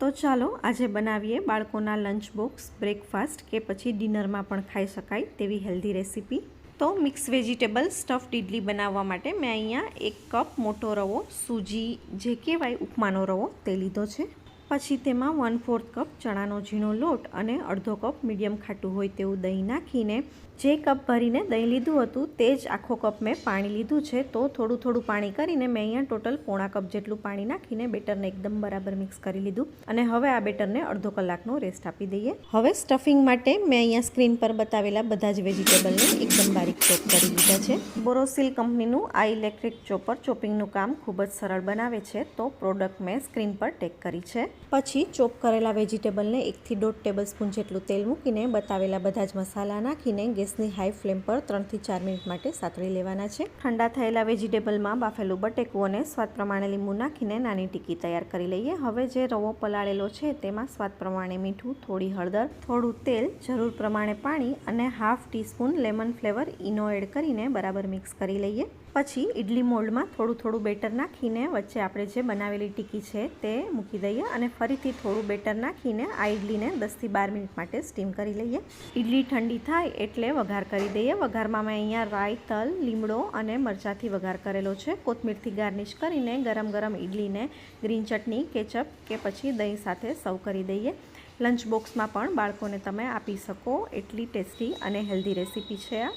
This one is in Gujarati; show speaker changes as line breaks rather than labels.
તો ચાલો આજે બનાવીએ બાળકોના લંચ બોક્સ, બ્રેકફાસ્ટ કે પછી ડિનરમાં પણ ખાઈ શકાય તેવી હેલ્ધી રેસીપી. તો મિક્સ વેજીટેબલ સ્ટફ્ડ ઇડલી બનાવવા માટે મેં અહીંયા એક કપ મોટો રવો, સૂજી, જે કહેવાય, ઉપમાનો રવો તે લીધો છે. પછી તેમાં વન ફોર્થ કપ ચણાનો ઝીણો લોટ અને અડધો કપ મીડિયમ ખાટું હોય તેવું દહીં નાખીને જે કપ ભરીને દહીં લીધું હતું તે જ આખો કપ મેં પાણી લીધું છે. તો થોડું થોડું પાણી કરીને મેં અહીંયા ટોટલ પોણા કપ જેટલું પાણી નાખીને બેટરને એકદમ બરાબર મિક્સ કરી લીધું. અને હવે આ બેટરને અડધો કલાકનો રેસ્ટ આપી દઈએ. હવે સ્ટફિંગ માટે મેં અહીંયા સ્ક્રીન પર બતાવેલા બધા જ વેજીટેબલને એકદમ બારીક ચોપ કરી લીધા છે. બોરોસિલ કંપનીનું આ ઇલેક્ટ્રિક ચોપર ચોપિંગનું કામ ખૂબ જ સરળ બનાવે છે. તો પ્રોડક્ટ મેં સ્ક્રીન પર ટેક કરી છે. પછી ચોપ કરેલા વેજીટેબલને એકથી દોઢ ટેબલ સ્પૂન જેટલું તેલ મૂકીને બતાવેલા બધા જ મસાલા નાખીને ગેસની હાઈ ફ્લેમ પર ત્રણથી ચાર મિનિટ માટે સાતળી લેવાના છે. ઠંડા થયેલા વેજીટેબલમાં બાફેલું બટેકું અને સ્વાદ પ્રમાણે લીંબુ નાખીને નાની ટીકી તૈયાર કરી લઈએ. હવે જે રવો પલાળેલો છે તેમાં સ્વાદ પ્રમાણે મીઠું, થોડી હળદર, થોડું તેલ, જરૂર પ્રમાણે પાણી અને half teaspoon lemon flavour Eno add કરીને બરાબર મિક્સ કરી લઈએ. પછી ઇડલી મોલ્ડમાં થોડું થોડું બેટર નાખીને વચ્ચે આપણે જે બનાવેલી ટીકી છે તે મૂકી દઈએ ફરીથી થોડું બેટર નાખીને આ ઇડલીને દસથી બાર મિનિટ માટે સ્ટીમ કરી લઈએ. ઇડલી ઠંડી થાય એટલે વઘાર કરી દઈએ. વઘારમાં મેં અહીંયા રાઈ, તલ, લીમડો અને મરચાંથી વઘાર કરેલો છે. કોથમીરથી ગાર્નિશ કરીને ગરમ ગરમ ઇડલીને ગ્રીન ચટણી કેચઅપ કે પછી દહીં સાથે સર્વ કરી દઈએ. લંચ બોક્સમાં પણ બાળકોને તમે આપી શકો. એટલી ટેસ્ટી અને હેલ્ધી રેસીપી છે આ.